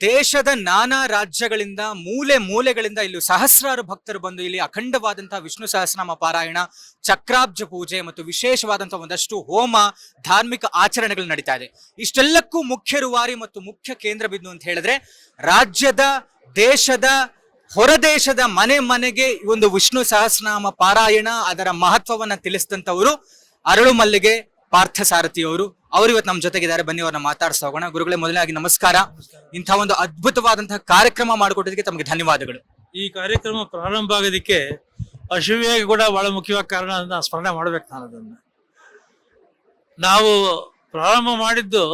ದೇಶದ ನಾನಾ ರಾಜ್ಯಗಳಿಂದ ಮೂಲೆ ಮೂಲೆಗಳಿಂದ ಇಲ್ಲಿ ಸಹಸ್ರಾರು ಭಕ್ತರು ಬಂದು ಇಲ್ಲಿ ಅಖಂಡವಾದಂತಹ ವಿಷ್ಣು ಸಹಸ್ರನಾಮ ಪಾರಾಯಣ, ಚಕ್ರಾಬ್ಜ ಪೂಜೆ ಮತ್ತು ವಿಶೇಷವಾದಂತಹ ಒಂದಷ್ಟು ಹೋಮ, ಧಾರ್ಮಿಕ ಆಚರಣೆಗಳು ನಡೀತಾ ಇದೆ. ಇಷ್ಟೆಲ್ಲಕ್ಕೂ ಮುಖ್ಯ ರುವಾರಿ ಮತ್ತು ಮುಖ್ಯ ಕೇಂದ್ರ ಬಿಂದು ಅಂತ ಹೇಳಿದ್ರೆ ರಾಜ್ಯದ, ದೇಶದ, ಹೊರದೇಶದ ಮನೆ ಮನೆಗೆ ಒಂದು ವಿಷ್ಣು ಸಹಸ್ರನಾಮ ಪಾರಾಯಣ ಅದರ ಮಹತ್ವವನ್ನ ತಿಳಿಸಿದಂಥವರು ಅರಳು ಮಲ್ಲಿಗೆ ಪಾರ್ಥಸಾರಥಿ ಅವರು. ಅವರು ಇವತ್ತು ನಮ್ಮ ಜೊತೆಗಿದ್ದಾರೆ. ಬನ್ನಿ, ಅವ್ರನ್ನ ಮಾತಾಡ್ಸ ಹೋಗೋಣ. ಗುರುಗಳೇ, ಮೊದಲಾಗಿ ನಮಸ್ಕಾರ. ಇಂಥ ಒಂದು ಅದ್ಭುತವಾದಂತಹ ಕಾರ್ಯಕ್ರಮ ಮಾಡಿಕೊಟ್ಟಿದ್ದಕ್ಕೆ ತಮಗೆ ಧನ್ಯವಾದಗಳು. ಈ ಕಾರ್ಯಕ್ರಮ ಪ್ರಾರಂಭ ಆಗೋದಕ್ಕೆ ಅಶುವಿಯಾಗಿ ಕೂಡ ಬಹಳ ಮುಖ್ಯವಾದ ಕಾರಣ ಅದನ್ನ ಸ್ಮರಣೆ ಮಾಡ್ಬೇಕು ನಾನು ಅದನ್ನ. ನಾವು ಪ್ರಾರಂಭ ಮಾಡಿದ್ದು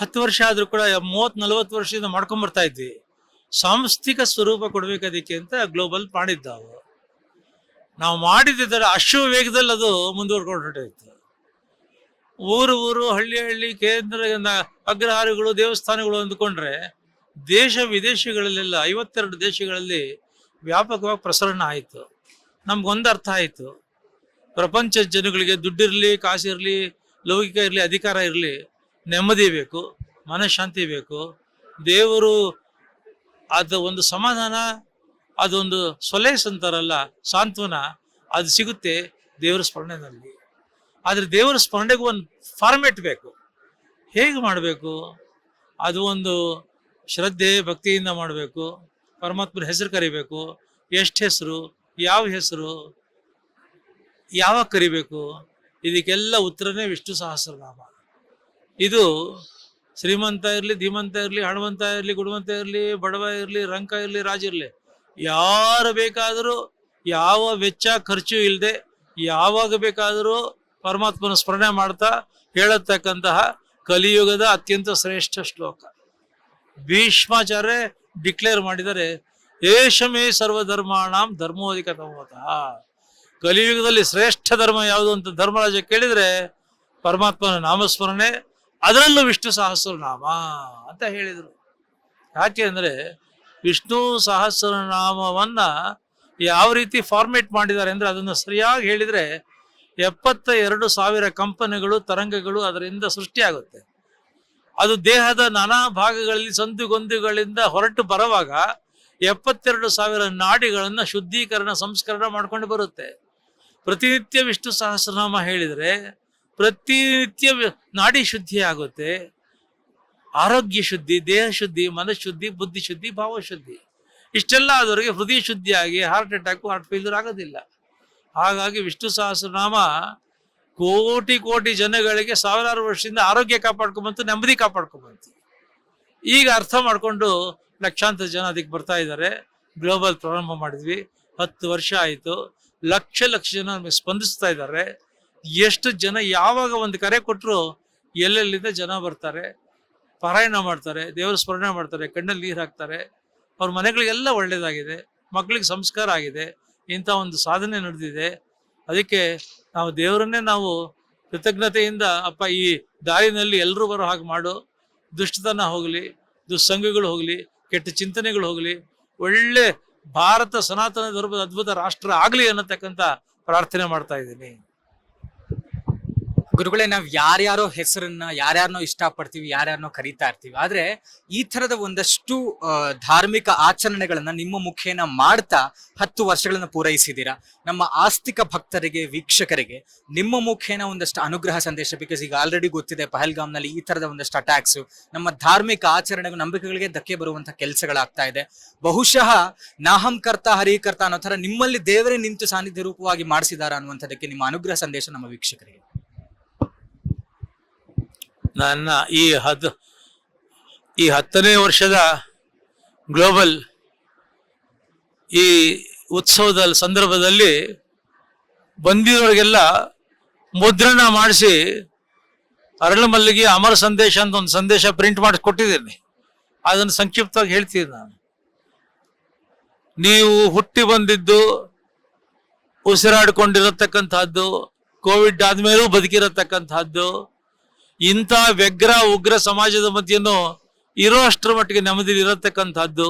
ಹತ್ತು ವರ್ಷ ಆದ್ರೂ ಕೂಡ ಮೂವತ್ ನಲವತ್ತು ವರ್ಷದಿಂದ ಮಾಡ್ಕೊಂಡ್ ಬರ್ತಾ ಇದ್ವಿ. ಸಾಂಸ್ಥಿಕ ಸ್ವರೂಪ ಕೊಡ್ಬೇಕು ಅದಕ್ಕೆ ಅಂತ ಗ್ಲೋಬಲ್ ಮಾಡಿದ್ದಾವು ನಾವು. ಮಾಡಿದ್ದರೆ ಅಶ್ವ ವೇಗದಲ್ಲಿ ಅದು ಮುಂದುವರ್ಕೊಂಡು ಹೊರಟಿತ್ತು ಊರು ಊರು, ಹಳ್ಳಿ ಹಳ್ಳಿ ಕೇಂದ್ರ ಅಗ್ರಹಾರಗಳು, ದೇವಸ್ಥಾನಗಳು ಅಂದ್ಕೊಂಡ್ರೆ ದೇಶ ವಿದೇಶಗಳಲ್ಲೆಲ್ಲ ಐವತ್ತೆರಡು ದೇಶಗಳಲ್ಲಿ ವ್ಯಾಪಕವಾಗಿ ಪ್ರಸರಣ ಆಯಿತು. ನಮ್ಗೊಂದು ಅರ್ಥ ಆಯಿತು. ಪ್ರಪಂಚದ ಜನಗಳಿಗೆ ದುಡ್ಡಿರಲಿ, ಕಾಸಿರಲಿ, ಲೌಕಿಕ ಇರಲಿ, ಅಧಿಕಾರ ಇರಲಿ, ನೆಮ್ಮದಿ ಬೇಕು, ಮನಃಶಾಂತಿ ಬೇಕು. ದೇವರು ಅದು ಒಂದು ಸಮಾಧಾನ, ಅದೊಂದು ಸೊಲೇಸ್ ಅಂತಾರಲ್ಲ, ಸಾಂತ್ವನ, ಅದು ಸಿಗುತ್ತೆ ದೇವರ ಸ್ಮರಣೆನಲ್ಲಿ ಆದರೆ ದೇವರ ಸ್ಮರಣೆಗೂ ಒಂದು ಫಾರ್ಮೆಟ್ ಬೇಕು ಹೇಗೆ ಮಾಡಬೇಕು? ಅದು ಒಂದು ಶ್ರದ್ಧೆ, ಭಕ್ತಿಯಿಂದ ಮಾಡಬೇಕು. ಪರಮಾತ್ಮನ ಹೆಸರು ಕರಿಬೇಕು. ಎಷ್ಟು ಹೆಸರು? ಯಾವ ಹೆಸರು? ಯಾವಾಗ ಕರಿಬೇಕು? ಇದಕ್ಕೆಲ್ಲ ಉತ್ತರನೇ ವಿಷ್ಣು ಸಹಸ್ರನಾಮ. ಇದು ಶ್ರೀಮಂತ ಇರಲಿ, ಧೀಮಂತ ಇರಲಿ ಹಣವಂತ ಇರಲಿ, ಗುಣವಂತ ಇರಲಿ, ಬಡವ ಇರಲಿ, ರಂಕ ಇರಲಿ, ರಾಜ ಇರಲಿ, ಯಾರು ಬೇಕಾದರೂ ಯಾವ ವೆಚ್ಚ, ಖರ್ಚು ಇಲ್ಲದೆ ಯಾವಾಗ ಬೇಕಾದರೂ ಪರಮಾತ್ಮನ ಸ್ಮರಣೆ ಮಾಡ್ತಾ ಹೇಳತಕ್ಕಂತಹ ಕಲಿಯುಗದ ಅತ್ಯಂತ ಶ್ರೇಷ್ಠ ಶ್ಲೋಕ. ಭೀಷ್ಮಾಚಾರ್ಯ ಡಿಕ್ಲೇರ್ ಮಾಡಿದರೆ, ಏಷಮೇ ಸರ್ವಧರ್ಮಾಣಾಂ ಧರ್ಮೋಧಿಕ ಕಲಿಯುಗದಲ್ಲಿ ಶ್ರೇಷ್ಠ ಧರ್ಮ ಯಾವುದು ಅಂತ ಧರ್ಮರಾಜ ಕೇಳಿದ್ರೆ, ಪರಮಾತ್ಮನ ನಾಮಸ್ಮರಣೆ, ಅದರಲ್ಲೂ ವಿಷ್ಣು ಸಹಸ್ರನಾಮ ಅಂತ ಹೇಳಿದರು. ಯಾಕೆ ಅಂದರೆ, ವಿಷ್ಣು ಸಹಸ್ರನಾಮವನ್ನ ಯಾವ ರೀತಿ ಫಾರ್ಮೇಟ್ ಮಾಡಿದ್ದಾರೆ ಅಂದರೆ ಅದನ್ನು ಸರಿಯಾಗಿ ಹೇಳಿದ್ರೆ ಎಪ್ಪತ್ತ ಎರಡು ಸಾವಿರ ಕಂಪನಿಗಳು, ತರಂಗಗಳು ಅದರಿಂದ ಸೃಷ್ಟಿಯಾಗುತ್ತೆ. ಅದು ದೇಹದ ನಾನಾ ಭಾಗಗಳಲ್ಲಿ ಸಂದುಗೊಂದುಗಳಿಂದ ಹೊರಟು ಬರುವಾಗ ಎಪ್ಪತ್ತೆರಡು ಸಾವಿರ ನಾಡಿಗಳನ್ನು ಶುದ್ಧೀಕರಣ, ಸಂಸ್ಕರಣ ಮಾಡ್ಕೊಂಡು ಬರುತ್ತೆ. ಪ್ರತಿನಿತ್ಯ ವಿಷ್ಣು ಸಹಸ್ರನಾಮ ಹೇಳಿದರೆ ಪ್ರತಿನಿತ್ಯ ನಾಡಿ ಶುದ್ಧಿ ಆಗುತ್ತೆ ಆರೋಗ್ಯ ಶುದ್ಧಿ, ದೇಹ ಶುದ್ಧಿ, ಮನಶುದ್ಧಿ, ಬುದ್ಧಿ ಶುದ್ಧಿ, ಭಾವಶುದ್ಧಿ. ಇಷ್ಟೆಲ್ಲ ಆದವರಿಗೆ ಹೃದಯ ಶುದ್ಧಿಯಾಗಿ ಹಾರ್ಟ್ ಅಟ್ಯಾಕು, ಹಾರ್ಟ್ ಫೇಲ್ಯೂರ್ ಆಗೋದಿಲ್ಲ. ಹಾಗಾಗಿ ವಿಷ್ಣು ಸಹಸ್ರನಾಮ ಕೋಟಿ ಕೋಟಿ ಜನಗಳಿಗೆ ಸಾವಿರಾರು ವರ್ಷದಿಂದ ಆರೋಗ್ಯ ಕಾಪಾಡ್ಕೊಂಬಂತು, ನೆಮ್ಮದಿ ಕಾಪಾಡ್ಕೊಂಬಂತು. ಈಗ ಅರ್ಥ ಮಾಡ್ಕೊಂಡು ಲಕ್ಷಾಂತರ ಜನ ಅದಕ್ಕೆ ಬರ್ತಾ ಇದ್ದಾರೆ. ಗ್ಲೋಬಲ್ ಪ್ರಾರಂಭ ಮಾಡಿದ್ವಿ. ಹತ್ತು ವರ್ಷ ಆಯಿತು. ಲಕ್ಷ ಲಕ್ಷ ಜನ ನಮಗೆ ಸ್ಪಂದಿಸ್ತಾ ಇದ್ದಾರೆ. ಎಷ್ಟು ಜನ ಯಾವಾಗ ಒಂದು ಕರೆ ಕೊಟ್ಟರು ಎಲ್ಲೆಲ್ಲಿಂದ ಜನ ಬರ್ತಾರೆ? ಪಾರಾಯಣ ಮಾಡ್ತಾರೆ, ದೇವರ ಸ್ಮರಣೆ ಮಾಡ್ತಾರೆ, ಕಣ್ಣಲ್ಲಿ ನೀರು ಹಾಕ್ತಾರೆ. ಅವ್ರ ಮನೆಗಳಿಗೆಲ್ಲ ಒಳ್ಳೆಯದಾಗಿದೆ ಮಕ್ಕಳಿಗೆ ಸಂಸ್ಕಾರ ಆಗಿದೆ. ಇಂಥ ಒಂದು ಸಾಧನೆ ನಡೆದಿದೆ. ಅದಕ್ಕೆ ನಾವು ದೇವರನ್ನೇ ನಾವು ಕೃತಜ್ಞತೆಯಿಂದ ಅಪ್ಪ ಈ ದಾರಿನಲ್ಲಿ ಎಲ್ಲರೂ ಬರೋ ಹಾಗೆ ಮಾಡು. ದುಷ್ಟತನ ಹೋಗಲಿ, ದುಸ್ಸಂಗಗಳು ಹೋಗಲಿ, ಕೆಟ್ಟ ಚಿಂತನೆಗಳು ಹೋಗಲಿ, ಒಳ್ಳೆ ಭಾರತ ಸನಾತನ ಧರ್ಮದ ಅದ್ಭುತ ರಾಷ್ಟ್ರ ಆಗಲಿ ಅನ್ನತಕ್ಕಂಥ ಪ್ರಾರ್ಥನೆ ಮಾಡ್ತಾ ಇದ್ದೀನಿ. ಗುರುಗಳೇ, ನಾವು ಯಾರ್ಯಾರೋ ಹೆಸರನ್ನ ಯಾರ್ಯಾರನೋ ಇಷ್ಟಪಡ್ತೀವಿ ಯಾರ್ಯಾರನೋ ಕರೀತಾ ಇರ್ತೀವಿ. ಆದ್ರೆ ಈ ತರದ ಒಂದಷ್ಟು ಧಾರ್ಮಿಕ ಆಚರಣೆಗಳನ್ನ ನಿಮ್ಮ ಮುಖೇನ ಮಾಡ್ತಾ ಹತ್ತು ವರ್ಷಗಳನ್ನ ಪೂರೈಸಿದ್ದೀರಾ ನಮ್ಮ ಆಸ್ತಿಕ ಭಕ್ತರಿಗೆ, ವೀಕ್ಷಕರಿಗೆ ನಿಮ್ಮ ಮುಖೇನ ಒಂದಷ್ಟು ಅನುಗ್ರಹ ಸಂದೇಶ ಬಿಕಾಸ್ ಈಗ ಆಲ್ರೆಡಿ ಗೊತ್ತಿದೆ, ಪಹಲ್ಗಾಮ್ನಲ್ಲಿ ಈ ತರದ ಒಂದಷ್ಟು ಅಟ್ಯಾಕ್ಸ್ ನಮ್ಮ ಧಾರ್ಮಿಕ ಆಚರಣೆ ನಂಬಿಕೆಗಳಿಗೆ ಧಕ್ಕೆ ಬರುವಂತ ಕೆಲಸಗಳಾಗ್ತಾ ಇದೆ. ಬಹುಶಃ ನಾಹಂ ಕರ್ತ ಹರಿಕರ್ತ ಅನ್ನೋ ತರ ನಿಮ್ಮಲ್ಲಿ ದೇವರೇ ನಿಂತು ಸಾನ್ನಿಧ್ಯ ರೂಪವಾಗಿ ಮಾಡಿಸಿದಾರ ಅನ್ನುವಂಥದ್ದಕ್ಕೆ ನಿಮ್ಮ ಅನುಗ್ರಹ ಸಂದೇಶ ನಮ್ಮ ವೀಕ್ಷಕರಿಗೆ. ನನ್ನ ಈ ಹದ್, ಈ ಹತ್ತನೇ ವರ್ಷದ ಗ್ಲೋಬಲ್ ಈ ಉತ್ಸವದ ಸಂದರ್ಭದಲ್ಲಿ ಬಂದಿರೋರಿಗೆಲ್ಲ ಮುದ್ರಣ ಮಾಡಿಸಿ ಅರಳು ಮಲ್ಲಿಗೆ ಅಮರ ಸಂದೇಶ ಅಂತ ಒಂದು ಸಂದೇಶ ಪ್ರಿಂಟ್ ಮಾಡಿಸಿ ಕೊಟ್ಟಿದ್ದೀನಿ. ಅದನ್ನು ಸಂಕ್ಷಿಪ್ತವಾಗಿ ಹೇಳ್ತೀನಿ ನಾನು. ನೀವು ಹುಟ್ಟಿ ಬಂದಿದ್ದು, ಉಸಿರಾಡಿಕೊಂಡಿರತಕ್ಕಂತಹದ್ದು, ಕೋವಿಡ್ ಆದ್ಮೇಲೂ ಬದುಕಿರತಕ್ಕಂತಹದ್ದು ಇಂಥ ವ್ಯಗ್ರ, ಉಗ್ರ ಸಮಾಜದ ಮಧ್ಯನೂ ಇರೋ ಅಷ್ಟರ ಮಟ್ಟಿಗೆ ನೆಮ್ಮದಿ ಇರತಕ್ಕಂಥದ್ದು.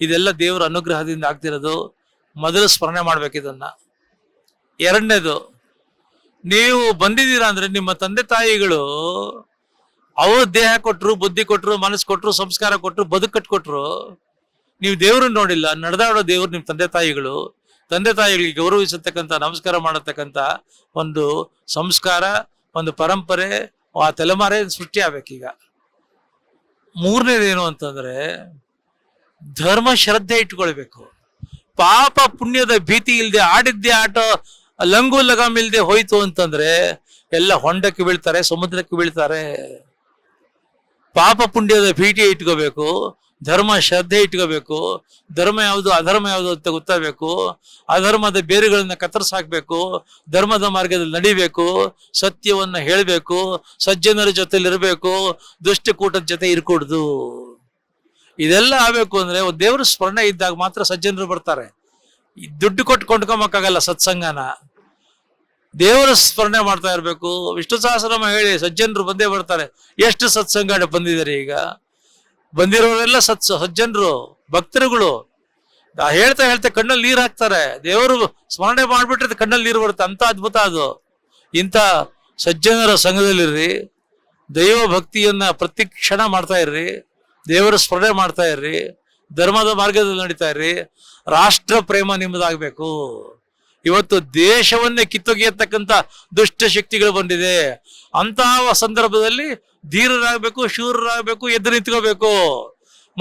ಇದೆಲ್ಲ ದೇವರ ಅನುಗ್ರಹದಿಂದ ಆಗ್ತಿರೋದು. ಮೊದಲು ಸ್ಮರಣೆ ಮಾಡ್ಬೇಕು ಇದನ್ನ. ಎರಡನೇದು, ನೀವು ಬಂದಿದ್ದೀರಾ ಅಂದ್ರೆ ನಿಮ್ಮ ತಂದೆ ತಾಯಿಗಳು ಅವರು ದೇಹ ಕೊಟ್ಟರು ಬುದ್ಧಿ ಕೊಟ್ಟರು ಮನಸ್ಸು ಕೊಟ್ಟರು ಸಂಸ್ಕಾರ ಕೊಟ್ಟರು ಬದುಕು ಕಟ್ಕೊಟ್ರು ನೀವು ದೇವ್ರನ್ನ ನೋಡಿಲ್ಲ. ನಡೆದಾಡೋ ದೇವ್ರು ನಿಮ್ಮ ತಂದೆ ತಾಯಿಗಳು. ತಂದೆ ತಾಯಿಗಳಿಗೆ ಗೌರವಿಸತಕ್ಕಂಥ, ನಮಸ್ಕಾರ ಮಾಡತಕ್ಕಂಥ ಒಂದು ಸಂಸ್ಕಾರ, ಒಂದು ಪರಂಪರೆ ಆ ತಲೆಮಾರೇ ಸೃಷ್ಟಿ ಆಗ್ಬೇಕೀಗ ಮೂರನೇದೇನು ಅಂತಂದ್ರೆ ಧರ್ಮ ಶ್ರದ್ಧೆ ಇಟ್ಕೊಳ್ಬೇಕು. ಪಾಪ ಪುಣ್ಯದ ಭೀತಿ ಇಲ್ಲದೆ ಆಡಿದ್ದೆ ಆಟ, ಲಂಗು ಲಗಾಮ್ ಇಲ್ಲದೆ ಹೋಯ್ತು ಅಂತಂದ್ರೆ ಎಲ್ಲ ಹೊಂಡಕ್ಕೆ ಬೀಳ್ತಾರೆ, ಸಮುದ್ರಕ್ಕೆ ಬೀಳ್ತಾರೆ. ಪಾಪ ಪುಣ್ಯದ ಭೀತಿ ಇಟ್ಕೋಬೇಕು. ಧರ್ಮ ಶ್ರದ್ಧೆ ಇಟ್ಕೋಬೇಕು. ಧರ್ಮ ಯಾವುದು, ಅಧರ್ಮ ಯಾವುದು ಅಂತ ಗೊತ್ತಾಗಬೇಕು. ಅಧರ್ಮದ ಬೇರುಗಳನ್ನ ಕತ್ತರಿಸಾಕ್ಬೇಕು ಧರ್ಮದ ಮಾರ್ಗದಲ್ಲಿ ನಡಿಬೇಕು. ಸತ್ಯವನ್ನ ಹೇಳಬೇಕು. ಸಜ್ಜನರ ಜೊತೆಲಿ ಇರಬೇಕು. ದುಷ್ಟಕೂಟದ ಜೊತೆ ಇರ್ಕೂಡ್ದು. ಇದೆಲ್ಲ ಆಗಬೇಕು ಅಂದ್ರೆ ದೇವರ ಸ್ಮರಣೆ ಇದ್ದಾಗ ಮಾತ್ರ ಸಜ್ಜನರು ಬರ್ತಾರೆ. ದುಡ್ಡು ಕೊಟ್ಟು ಕೊಂಡ್ಕೊಂಬಕ್ಕಾಗಲ್ಲ ಸತ್ಸಂಗನ. ದೇವರ ಸ್ಮರಣೆ ಮಾಡ್ತಾ ಇರಬೇಕು. ವಿಷ್ಣು ಸಹಸ್ರನಾಮ ಹೇಳಿ ಸಜ್ಜನರು ಬಂದೇ ಬರ್ತಾರೆ. ಎಷ್ಟು ಸತ್ಸಂಗ ಬಂದಿದ್ದಾರೆ ಈಗ? ಬಂದಿರೋರೆಲ್ಲ ಸತ್ ಸಜ್ಜನರು, ಭಕ್ತರುಗಳು. ಹೇಳ್ತಾ ಹೇಳ್ತಾ ಕಣ್ಣಲ್ಲಿ ನೀರು ಹಾಕ್ತಾರೆ. ದೇವರು ಸ್ಮರಣೆ ಮಾಡಿಬಿಟ್ರೆ ಕಣ್ಣಲ್ಲಿ ನೀರು ಬರುತ್ತೆ. ಅಂತ ಅದ್ಭುತ ಅದು. ಇಂಥ ಸಜ್ಜನರ ಸಂಘದಲ್ಲಿರ್ರಿ, ದೈವ ಭಕ್ತಿಯನ್ನ ಪ್ರತಿ ಕ್ಷಣ ಮಾಡ್ತಾ ಇರ್ರಿ, ದೇವರ ಸ್ಮರಣೆ ಮಾಡ್ತಾ ಇರ್ರಿ, ಧರ್ಮದ ಮಾರ್ಗದಲ್ಲಿ ನಡೀತಾ ಇರ್ರಿ, ರಾಷ್ಟ್ರ ಪ್ರೇಮ ನಿಮ್ಮದಾಗಬೇಕು ಇವತ್ತು ದೇಶವನ್ನೇ ಕಿತ್ತೊಗೆಯತಕ್ಕಂಥ ದುಷ್ಟ ಶಕ್ತಿಗಳು ಬಂದಿದೆ. ಅಂತಹ ಸಂದರ್ಭದಲ್ಲಿ ಧೀರರಾಗಬೇಕು, ಶೂರರಾಗಬೇಕು, ಎದ್ದು ನಿಂತ್ಕೋಬೇಕು.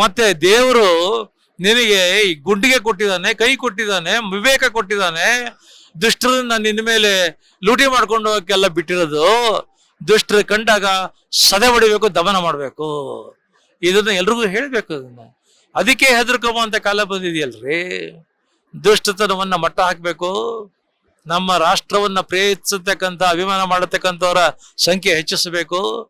ಮತ್ತೆ ದೇವರು ನಿನಗೆ ಈ ಗುಂಡಿಗೆ ಕೊಟ್ಟಿದ್ದಾನೆ, ಕೈ ಕೊಟ್ಟಿದ್ದಾನೆ, ವಿವೇಕ ಕೊಟ್ಟಿದ್ದಾನೆ. ದುಷ್ಟರನ್ನ ನಿನ್ನ ಮೇಲೆ ಲೂಟಿ ಮಾಡ್ಕೊಂಡು ಹೋಗಕ್ಕೆಲ್ಲ ಬಿಟ್ಟಿರೋದು. ದುಷ್ಟರು ಕಂಡಾಗ ಸದೆ ಹೊಡಿಬೇಕು, ದಮನ ಮಾಡಬೇಕು. ಇದನ್ನ ಎಲ್ರಿಗೂ ಹೇಳಬೇಕು ಅದನ್ನ. ಅದಕ್ಕೆ ಹೆದರ್ಕೊಂಬ ಅಂತ ಕಾಲ ಬಂದಿದೆಯಲ್ರಿ? ದುಷ್ಟತನವನ್ನ ಮಟ್ಟ ಹಾಕಬೇಕು. ನಮ್ಮ ರಾಷ್ಟ್ರವನ್ನ ಪ್ರೇರಿಸತಕ್ಕಂಥ, ಅಭಿಮಾನ ಮಾಡತಕ್ಕಂಥವರ ಸಂಖ್ಯೆ ಹೆಚ್ಚಿಸಬೇಕು.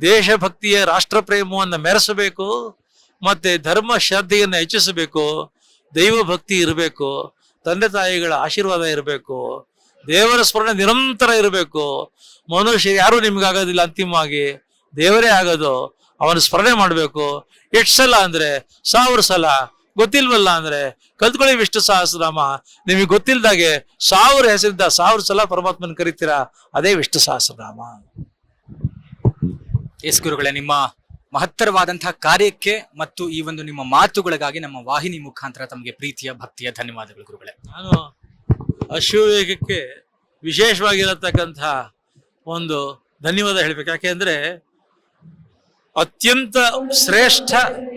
ದೇಶಭಕ್ತಿಯ ರಾಷ್ಟ್ರ ಪ್ರೇಮವನ್ನು ಮೆರೆಸಬೇಕು. ಮತ್ತೆ ಧರ್ಮ ಶ್ರದ್ಧೆಯನ್ನು ಹೆಚ್ಚಿಸಬೇಕು. ದೈವ ಭಕ್ತಿ ಇರಬೇಕು. ತಂದೆ ತಾಯಿಗಳ ಆಶೀರ್ವಾದ ಇರಬೇಕು. ದೇವರ ಸ್ಮರಣೆ ನಿರಂತರ ಇರಬೇಕು. ಮನುಷ್ಯ ಯಾರು ನಿಮ್ಗಾಗೋದಿಲ್ಲ ಅಂತಿಮವಾಗಿ. ದೇವರೇ ಆಗೋದು, ಅವನ ಸ್ಮರಣೆ ಮಾಡಬೇಕು. ಎಷ್ಟು ಸಲ ಅಂದ್ರೆ ಸಾವಿರ ಸಲ ಗೊತ್ತಿಲ್ವಲ್ಲ ಅಂದ್ರೆ ಕಲ್ತ್ಕೊಳ್ಳಿ ವಿಷ್ಣು ಸಹಸ್ರನಾಮ. ನಿಮಗೆ ಗೊತ್ತಿಲ್ದಾಗೆ ಸಾವಿರ ಹೆಸರಿಂದ ಸಾವಿರ ಸಲ ಪರಮಾತ್ಮನ ಕರಿತೀರಾ? ಅದೇ ವಿಷ್ಣು ಸಹಸ್ರನಾಮ. ಎಸ್ ಗುರುಗಳೇ ನಿಮ್ಮ ಮಹತ್ತರವಾದಂತಹ ಕಾರ್ಯಕ್ಕೆ ಮತ್ತು ಈ ಒಂದು ನಿಮ್ಮ ಮಾತುಗಳಿಗಾಗಿ ನಮ್ಮ ವಾಹಿನಿ ಮುಖಾಂತರ ತಮಗೆ ಪ್ರೀತಿಯ ಭಕ್ತಿಯ ಧನ್ಯವಾದಗಳು ಗುರುಗಳೇ. ನಾನು ಅಶ್ವವೇಗಕ್ಕೆ ವಿಶೇಷವಾಗಿರತಕ್ಕಂತಹ ಒಂದು ಧನ್ಯವಾದ ಹೇಳ್ಬೇಕು. ಯಾಕೆಂದ್ರೆ ಅತ್ಯಂತ ಶ್ರೇಷ್ಠ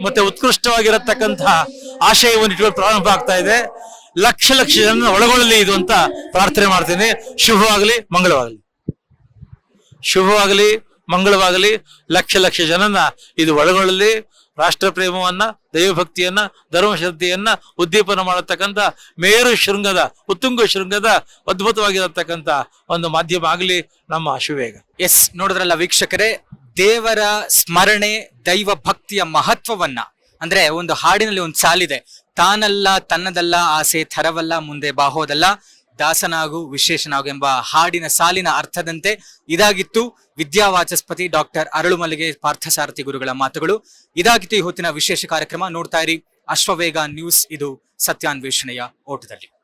ಮತ್ತೆ ಉತ್ಕೃಷ್ಟವಾಗಿರತಕ್ಕಂತಹ ಆಶಯವನ್ನು ಇಟ್ಕೊಂಡು ಪ್ರಾರಂಭ ಆಗ್ತಾ ಇದೆ. ಲಕ್ಷ ಲಕ್ಷ ಜನ ಒಳಗೊಳ್ಳಲಿ ಇದು ಅಂತ ಪ್ರಾರ್ಥನೆ ಮಾಡ್ತೀನಿ. ಶುಭವಾಗಲಿ, ಮಂಗಳವಾಗಲಿ. ಶುಭವಾಗಲಿ, ಮಂಗಳವಾಗಲಿ. ಲಕ್ಷ ಲಕ್ಷ ಜನನ ಇದು ಒಳಗೊಳ್ಳಲಿ. ರಾಷ್ಟ್ರ ಪ್ರೇಮವನ್ನ, ದೈವಭಕ್ತಿಯನ್ನ ಧರ್ಮಶ್ರದ್ಧೆಯನ್ನ ಉದ್ದೀಪನ ಮಾಡತಕ್ಕಂಥ ಮೇರು ಶೃಂಗದ, ಉತ್ತುಂಗ ಶೃಂಗದ, ಅದ್ಭುತವಾಗಿರತಕ್ಕಂಥ ಒಂದು ಮಾಧ್ಯಮ ಆಗಲಿ ನಮ್ಮ ಅಶುವೇಗ ಎಸ್ ನೋಡಿದ್ರಲ್ಲ ವೀಕ್ಷಕರೇ ದೇವರ ಸ್ಮರಣೆ, ದೈವ ಭಕ್ತಿಯ ಮಹತ್ವವನ್ನ. ಅಂದ್ರೆ ಒಂದು ಹಾಡಿನಲ್ಲಿ ಒಂದು ಸಾಲಿದೆ. ತಾನಲ್ಲ, ತನ್ನದಲ್ಲ, ಆಸೆ ಥರವಲ್ಲ, ಮುಂದೆ ಬಾಹೋದಲ್ಲ ದಾಸನಾಗು, ವಿಶೇಷನಾಗು ಎಂಬ ಹಾಡಿನ ಸಾಲಿನ ಅರ್ಥದಂತೆ ಇದಾಗಿತ್ತು ವಿದ್ಯಾವಾಚಸ್ಪತಿ ಡಾಕ್ಟರ್ ಅರಳುಮಲ್ಲಿಗೆ ಪಾರ್ಥಸಾರಥಿ ಗುರುಗಳ ಮಾತುಗಳು. ಇದಾಗಿತ್ತು ಈ ಹೊತ್ತಿನ ವಿಶೇಷ ಕಾರ್ಯಕ್ರಮ. ನೋಡ್ತಾ ಇರಿ ಅಶ್ವವೇಗ ನ್ಯೂಸ್, ಇದು ಸತ್ಯಾನ್ವೇಷಣೆಯ ಓಟದಲ್ಲಿ.